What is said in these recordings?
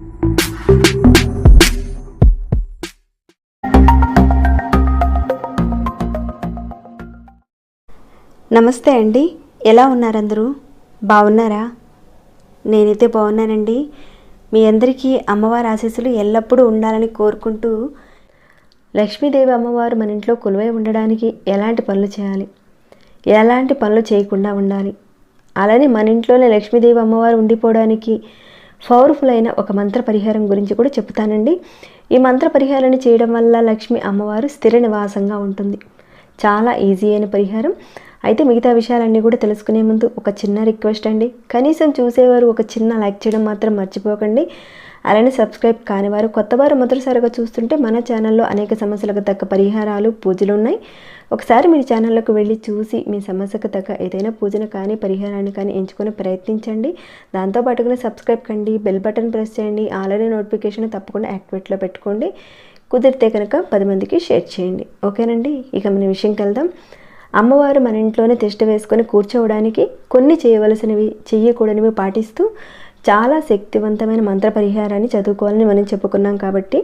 నమస్తే అండి. ఎలా ఉన్నారు అందరూ బాగున్నారా? నేనైతే బాగున్నానండి. మీ అందరికీ అమ్మవారి ఆశీస్సులు ఎల్లప్పుడూ ఉండాలని కోరుకుంటూ లక్ష్మీదేవి అమ్మవారు మన ఇంట్లో కొలువై ఉండడానికి ఎలాంటి పనులు చేయాలి? ఎలాంటి పనులు చేయకుండా ఉండాలి? అలానే మన ఇంట్లోనే లక్ష్మీదేవి అమ్మవారు ఉండిపోవడానికి పవర్ఫుల్ అయిన ఒక మంత్ర పరిహారం గురించి కూడా చెప్తానండి. ఈ మంత్ర పరిహారాన్ని చేయడం వల్ల లక్ష్మి అమ్మవారు స్థిర నివాసంగా ఉంటుంది. చాలా ఈజీ అయిన పరిహారం. అయితే మిగతా విషయాలన్నీ కూడా తెలుసుకునే ముందు ఒక చిన్న రిక్వెస్ట్ అండి. కనీసం చూసేవారు ఒక చిన్న లైక్ చేయడం మాత్రం మర్చిపోకండి. అలానే సబ్స్క్రైబ్ కానివారు కొత్తవారు మొదటిసారిగా చూస్తుంటే మన ఛానల్లో అనేక సమస్యలకు తగ్గ పరిహారాలు పూజలు ఉన్నాయి. ఒకసారి మీ ఛానల్లోకి వెళ్ళి చూసి మీ సమస్యకు తగ్గ ఏదైనా పూజను కానీ పరిహారాన్ని కానీ ఎంచుకొని ప్రయత్నించండి. దాంతోపాటుగానే సబ్స్క్రైబ్ కండి బెల్ బటన్ ప్రెస్ చేయండి ఆల్రెడీ నోటిఫికేషన్ తప్పకుండా యాక్టివేట్లో పెట్టుకోండి. కుదిరితే కనుక పది మందికి షేర్ చేయండి. ఓకేనండి? ఇక మన విషయంకి వెళ్దాం అమ్మవారు మన ఇంట్లోనే తిష్ట వేసుకొని కూర్చోవడానికి కొన్ని చేయవలసినవి చెయ్యకూడనివి పాటిస్తూ చాలా శక్తివంతమైన మంత్ర పరిహారాన్ని చదువుకోవాలని మనం చెప్పుకున్నాం కాబట్టి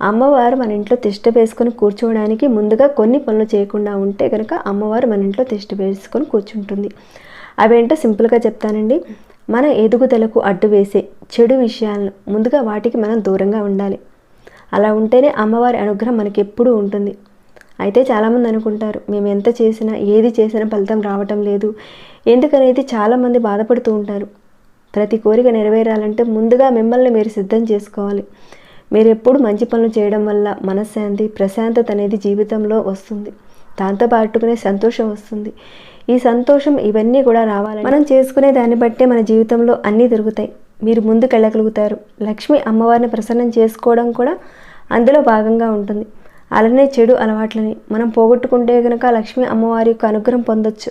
అమ్మవారు మన ఇంట్లో తిష్ట వేసుకొని కూర్చోవడానికి ముందుగా కొన్ని పనులు చేయకుండా ఉంటే కనుక అమ్మవారు మన ఇంట్లో తిష్ట వేసుకొని కూర్చుంటుంది. అవేంటో సింపుల్గా చెప్తానండి. మన ఎదుగుదలకు అడ్డు వేసే చెడు విషయాలను ముందుగా వాటికి మనం దూరంగా ఉండాలి. అలా ఉంటేనే అమ్మవారి అనుగ్రహం మనకి ఎప్పుడూ ఉంటుంది. అయితే చాలామంది అనుకుంటారు మేము ఎంత చేసినా ఏది చేసినా ఫలితం రావటం లేదు. ఎందుకనేది చాలామంది బాధపడుతూ ఉంటారు. ప్రతి కోరిక నెరవేరాలంటే ముందుగా మిమ్మల్ని మీరు సిద్ధం చేసుకోవాలి. మీరు ఎప్పుడు మంచి పనులు చేయడం వల్ల మనశ్శాంతి ప్రశాంతత అనేది జీవితంలో వస్తుంది. దాంతో పాటుకునే సంతోషం వస్తుంది. ఈ సంతోషం ఇవన్నీ కూడా రావాలి మనం చేసుకునే దాన్ని బట్టే మన జీవితంలో అన్నీ దొరుకుతాయి. మీరు ముందుకెళ్ళగలుగుతారు. లక్ష్మి అమ్మవారిని ప్రసన్నం చేసుకోవడం కూడా అందులో భాగంగా ఉంటుంది. అలానే చెడు అలవాట్లని మనం పోగొట్టుకుంటే కనుక లక్ష్మి అమ్మవారి యొక్క అనుగ్రహం పొందొచ్చు.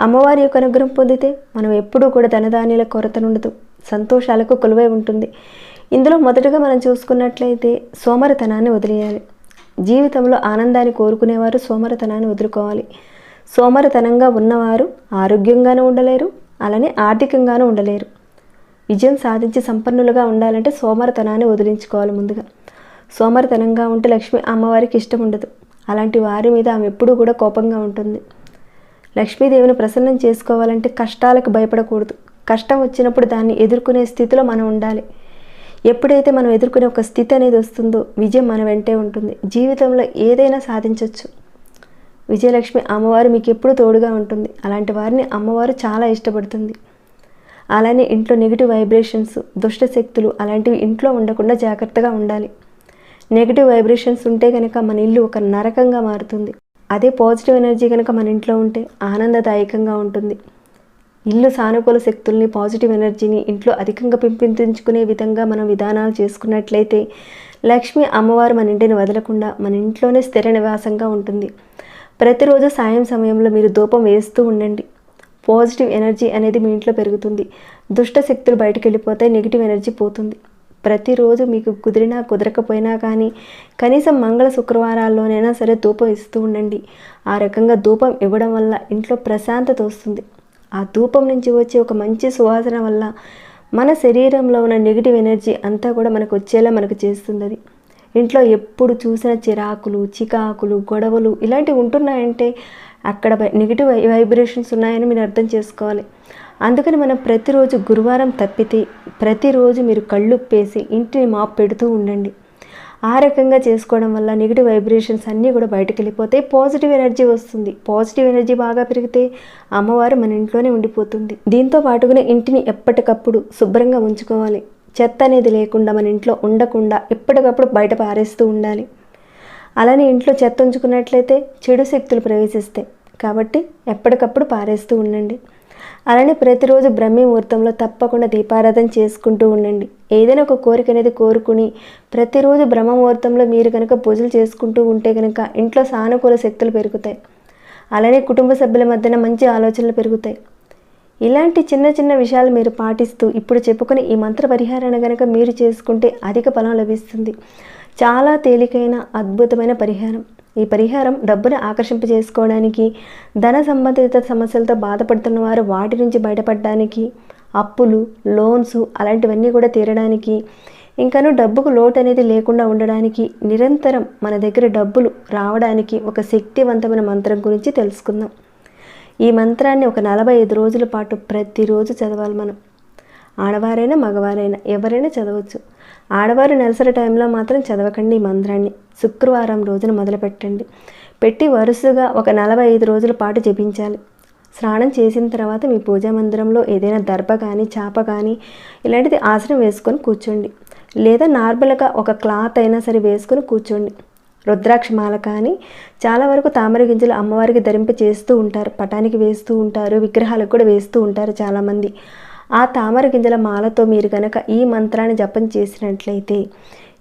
అమ్మవారి యొక్క అనుగ్రహం పొందితే మనం ఎప్పుడూ కూడా ధనధాన్యాల కొరత ఉండదు సంతోషాలకు కొలువై ఉంటుంది. ఇందులో మొదటగా మనం చూసుకున్నట్లయితే సోమరతనాన్ని వదిలేయాలి. జీవితంలో ఆనందాన్ని కోరుకునేవారు సోమరతనాన్ని వదులుకోవాలి. సోమరతనంగా ఉన్నవారు ఆరోగ్యంగానూ ఉండలేరు అలానే ఆర్థికంగానూ ఉండలేరు. విజయం సాధించి సంపన్నులుగా ఉండాలంటే సోమరతనాన్ని వదిలించుకోవాలి ముందుగా. సోమరతనంగా ఉంటే లక్ష్మి అమ్మవారికి ఇష్టం ఉండదు. అలాంటి వారి మీద ఆమె ఎప్పుడూ కూడా కోపంగా ఉంటుంది. లక్ష్మీదేవిని ప్రసన్నం చేసుకోవాలంటే కష్టాలకు భయపడకూడదు. కష్టం వచ్చినప్పుడు దాన్ని ఎదుర్కొనే స్థితిలో మనం ఉండాలి. ఎప్పుడైతే మనం ఎదుర్కొనే ఒక స్థితి అనేది వస్తుందో విజయం మన వెంటే ఉంటుంది. జీవితంలో ఏదైనా సాధించవచ్చు విజయలక్ష్మి అమ్మవారు మీకు ఎప్పుడు తోడుగా ఉంటుంది. అలాంటి వారిని అమ్మవారు చాలా ఇష్టపడుతుంది. అలానే ఇంట్లో నెగిటివ్ వైబ్రేషన్స్ దుష్ట శక్తులు అలాంటివి ఇంట్లో ఉండకుండా జాగ్రత్తగా ఉండాలి. నెగిటివ్ వైబ్రేషన్స్ ఉంటే కనుక మన ఇల్లు ఒక నరకంగా మారుతుంది. అదే పాజిటివ్ ఎనర్జీ కనుక మన ఇంట్లో ఉంటే ఆనందదాయకంగా ఉంటుంది. ఇల్లు సానుకూల శక్తుల్ని పాజిటివ్ ఎనర్జీని ఇంట్లో అధికంగా పెంపొందించుకునే విధంగా మనం విధానాలు చేసుకున్నట్లయితే లక్ష్మి అమ్మవారు మన ఇంటిని వదలకుండా మన ఇంట్లోనే స్థిర నివాసంగా ఉంటుంది. ప్రతిరోజు సాయం సమయంలో మీరు ధూపం వేస్తూ ఉండండి. పాజిటివ్ ఎనర్జీ అనేది మీ ఇంట్లో పెరుగుతుంది. దుష్ట శక్తులు బయటకు వెళ్ళిపోతాయి నెగిటివ్ ఎనర్జీ పోతుంది. ప్రతిరోజు మీకు కుదిరినా కుదరకపోయినా కానీ కనీసం మంగళ శుక్రవారాల్లోనైనా సరే ధూపం ఇస్తూ ఉండండి. ఆ రకంగా ధూపం ఇవ్వడం వల్ల ఇంట్లో ప్రశాంతత వస్తుంది. ఆ ధూపం నుంచి వచ్చే ఒక మంచి సువాసన వల్ల మన శరీరంలో ఉన్న నెగిటివ్ ఎనర్జీ అంతా కూడా మనకు వచ్చేలా మనకు చేస్తుంది అది ఇంట్లో ఎప్పుడు చూసిన చిరాకులు చికాకులు గొడవలు ఇలాంటివి ఉంటున్నాయంటే అక్కడ నెగిటివ్ వైబ్రేషన్స్ ఉన్నాయని మీరు అర్థం చేసుకోవాలి. అందుకని మనం ప్రతిరోజు గురువారం తప్పితే ప్రతిరోజు మీరు కళ్ళుప్పేసి ఇంటిని మాప్ పెడుతూ ఉండండి. ఆ రకంగా చేసుకోవడం వల్ల నెగిటివ్ వైబ్రేషన్స్ అన్నీ కూడా బయటకు వెళ్ళిపోతాయి. పాజిటివ్ ఎనర్జీ వస్తుంది. పాజిటివ్ ఎనర్జీ బాగా పెరిగితే అమ్మవారు మన ఇంట్లోనే ఉండిపోతుంది. దీంతో పాటుగానే ఇంటిని ఎప్పటికప్పుడు శుభ్రంగా ఉంచుకోవాలి. చెత్త అనేది లేకుండా మన ఇంట్లో ఉండకుండా ఎప్పటికప్పుడు బయట పారేస్తూ ఉండాలి. అలానే ఇంట్లో చెత్త ఉంచుకున్నట్లయితే చెడు శక్తులు ప్రవేశిస్తాయి. కాబట్టి ఎప్పటికప్పుడు పారేస్తూ ఉండండి. అలానే ప్రతిరోజు బ్రహ్మీ ముహూర్తంలో తప్పకుండా దీపారాధన చేసుకుంటూ ఉండండి. ఏదైనా ఒక కోరిక అనేది కోరుకుని ప్రతిరోజు బ్రహ్మ ముహూర్తంలో మీరు కనుక పూజలు చేసుకుంటూ ఉంటే కనుక ఇంట్లో సానుకూల శక్తులు పెరుగుతాయి. అలానే కుటుంబ సభ్యుల మధ్యన మంచి ఆలోచనలు పెరుగుతాయి. ఇలాంటి చిన్న చిన్న విషయాలు మీరు పాటిస్తూ ఇప్పుడు చెప్పుకుని ఈ మంత్ర పరిహారాన్ని కనుక మీరు చేసుకుంటే అధిక ఫలం లభిస్తుంది. చాలా తేలికైన అద్భుతమైన పరిహారం. ఈ పరిహారం డబ్బును ఆకర్షింపజేసుకోవడానికి ధన సంబంధిత సమస్యలతో బాధపడుతున్న వారు వాటి నుంచి బయటపడడానికి అప్పులు లోన్స్ అలాంటివన్నీ కూడా తీరడానికి ఇంకాను డబ్బుకు లోటు అనేది లేకుండా ఉండడానికి నిరంతరం మన దగ్గర డబ్బులు రావడానికి ఒక శక్తివంతమైన మంత్రం గురించి తెలుసుకుందాం. ఈ మంత్రాన్ని ఒక నలభై ఐదు రోజుల పాటు ప్రతిరోజు చదవాలి మనం. ఆడవారైనా మగవారైనా ఎవరైనా చదవచ్చు. ఆడవారు నెలసరి టైంలో మాత్రం చదవకండి ఈ మంత్రాన్ని. శుక్రవారం రోజున మొదలు పెట్టండి పెట్టి వరుసగా ఒక నలభై ఐదు రోజుల పాటు జపించాలి. స్నానం చేసిన తర్వాత మీ పూజా మందిరంలో ఏదైనా దర్భ కానీ చాప కానీ ఇలాంటిది ఆసనం వేసుకొని కూర్చోండి. లేదా నార్మల్గా ఒక క్లాత్ అయినా సరే వేసుకొని కూర్చోండి. రుద్రాక్ష మాల కానీ చాలా వరకు తామర గింజలు అమ్మవారికి ధరింప చేస్తూ ఉంటారు. పటానికి వేస్తూ ఉంటారు. విగ్రహాలకు కూడా వేస్తూ ఉంటారు చాలామంది. ఆ తామర గింజల మాలతో మీరు కనుక ఈ మంత్రాన్ని జపం చేసినట్లయితే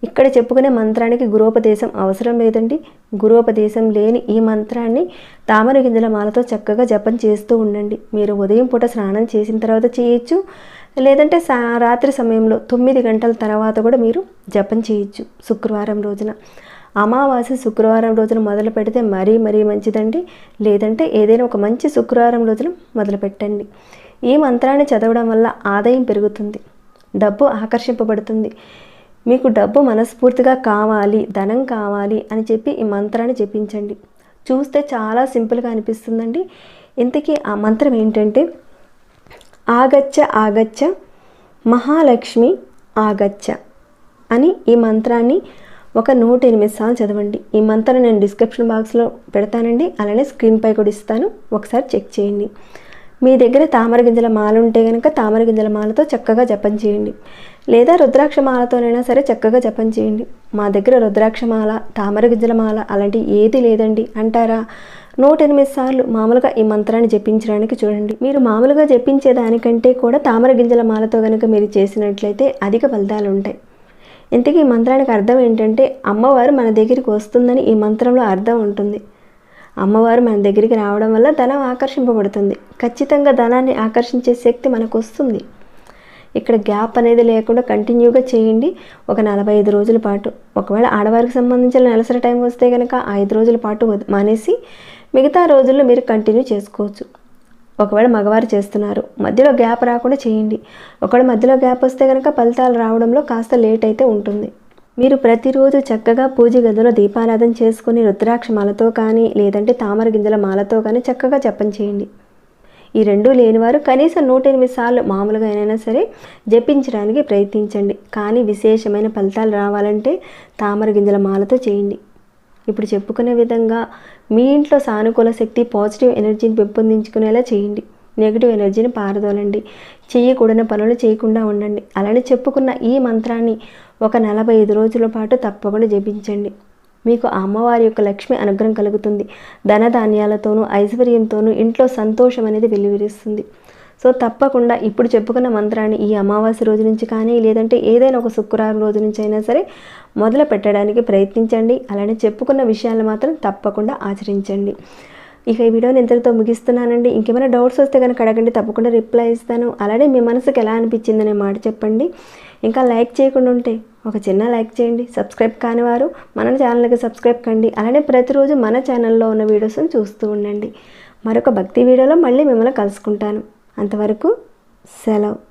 ఇక్కడ చెప్పుకునే మంత్రానికి గురోపదేశం అవసరం లేదండి. గురోపదేశం లేని ఈ మంత్రాన్ని తామర గింజల మాలతో చక్కగా జపం చేస్తూ ఉండండి. మీరు ఉదయం పూట స్నానం చేసిన తర్వాత చేయొచ్చు. లేదంటే సా రాత్రి సమయంలో తొమ్మిది గంటల తర్వాత కూడా మీరు జపం చేయొచ్చు శుక్రవారం రోజున. అమావాస్య శుక్రవారం రోజున మొదలు పెడితే మరీ మరీ మంచిదండి. లేదంటే ఏదైనా ఒక మంచి శుక్రవారం రోజున మొదలు పెట్టండి. ఈ మంత్రాన్ని చదవడం వల్ల ఆదాయం పెరుగుతుంది. డబ్బు ఆకర్షింపబడుతుంది. మీకు డబ్బు మనస్ఫూర్తిగా కావాలి ధనం కావాలి అని చెప్పి ఈ మంత్రాన్ని జపించండి. చూస్తే చాలా సింపుల్గా అనిపిస్తుందండి. ఇంతకీ ఆ మంత్రం ఏంటంటే ఆగచ్చ ఆగచ్చ మహాలక్ష్మి ఆగచ్చ అని ఈ మంత్రాన్ని ఒక నూట ఎనిమిది సార్లు చదవండి. ఈ మంత్రం నేను డిస్క్రిప్షన్ బాక్స్లో పెడతానండి. అలానే స్క్రీన్పై కూడా ఇస్తాను. ఒకసారి చెక్ చేయండి. మీ దగ్గర తామర గింజల మాల ఉంటే కనుక తామర గింజల మాలతో చక్కగా జపం చేయండి. లేదా రుద్రాక్ష మాలతోనైనా సరే చక్కగా జపం చేయండి. మా దగ్గర రుద్రాక్ష మాల తామర గింజల మాల అలాంటి ఏది లేదండి. అంటారా? నూట ఎనిమిది సార్లు మామూలుగా ఈ మంత్రాన్ని జపించడానికి చూడండి. మీరు మామూలుగా జపించే దానికంటే కూడా తామర గింజల మాలతో కనుక మీరు చేసినట్లయితే అధిక ఫలితాలు ఉంటాయి. ఇంతకీ ఈ మంత్రానికి అర్థం ఏంటంటే అమ్మవారు మన దగ్గరికి వస్తుందని ఈ మంత్రంలో అర్థం ఉంటుంది. అమ్మవారు మన దగ్గరికి రావడం వల్ల ధనం ఆకర్షింపబడుతుంది. ఖచ్చితంగా ధనాన్ని ఆకర్షించే శక్తి మనకు వస్తుంది ఇక్కడ గ్యాప్ అనేది లేకుండా కంటిన్యూగా చేయండి. ఒక నలభై ఐదు రోజుల పాటు. ఒకవేళ ఆడవారికి సంబంధించిన నెలసరి టైం వస్తే కనుక ఐదు రోజుల పాటు మానేసి మిగతా రోజుల్లో మీరు కంటిన్యూ చేసుకోవచ్చు. ఒకవేళ మగవారు చేస్తున్నారు. మధ్యలో గ్యాప్ రాకుండా చేయండి. ఒకవేళ మధ్యలో గ్యాప్ వస్తే కనుక ఫలితాలు రావడంలో కాస్త లేట్ అయితే ఉంటుంది. మీరు ప్రతిరోజు చక్కగా పూజ గదిలో దీపారాధన చేసుకుని రుద్రాక్ష మాలతో కానీ లేదంటే తామర గింజల మాలతో కానీ చక్కగా జపం చేయండి. ఈ రెండూ లేనివారు కనీసం నూట ఎనిమిది సార్లు మామూలుగా అయినా సరే జపించడానికి ప్రయత్నించండి. కానీ విశేషమైన ఫలితాలు రావాలంటే తామర గింజల మాలతో చేయండి. ఇప్పుడు చెప్పుకునే విధంగా మీ ఇంట్లో సానుకూల శక్తి పాజిటివ్ ఎనర్జీని పెంపొందించుకునేలా చేయండి. నెగిటివ్ ఎనర్జీని పారదోలండి. చేయకూడని పనులు చేయకుండా ఉండండి. అలానే చెప్పుకున్న ఈ మంత్రాన్ని ఒక నలభై ఐదు రోజుల పాటు తప్పకుండా జపించండి. మీకు అమ్మవారి యొక్క లక్ష్మి అనుగ్రహం కలుగుతుంది. ధనధాన్యాలతోనూ ఐశ్వర్యంతోనూ ఇంట్లో సంతోషం అనేది వెలువరిస్తుంది సో తప్పకుండా ఇప్పుడు చెప్పుకున్న మంత్రాన్ని ఈ అమావాస్య రోజు నుంచి కానీ లేదంటే ఏదైనా ఒక శుక్రవారం రోజు నుంచి అయినా సరే మొదలు పెట్టడానికి ప్రయత్నించండి. అలానే చెప్పుకున్న విషయాలు మాత్రం తప్పకుండా ఆచరించండి. ఇక ఈ వీడియోని ఇంతటితో ముగిస్తున్నానండి. ఇంకేమైనా డౌట్స్ వస్తే కనుక అడగండి తప్పకుండా రిప్లై ఇస్తాను. అలానే మీ మనసుకు ఎలా అనిపించిందనే మాట చెప్పండి. ఇంకా లైక్ చేయకుండా ఉంటే ఒక చిన్న లైక్ చేయండి. సబ్స్క్రైబ్ కాని వారు మన ఛానల్కి సబ్స్క్రైబ్ కండి. అలానే ప్రతిరోజు మన ఛానల్లో ఉన్న వీడియోస్ని చూస్తూ ఉండండి. మరొక భక్తి వీడియోలో మళ్ళీ మిమ్మల్ని కలుసుకుంటాను. అంతవరకు సెలవు.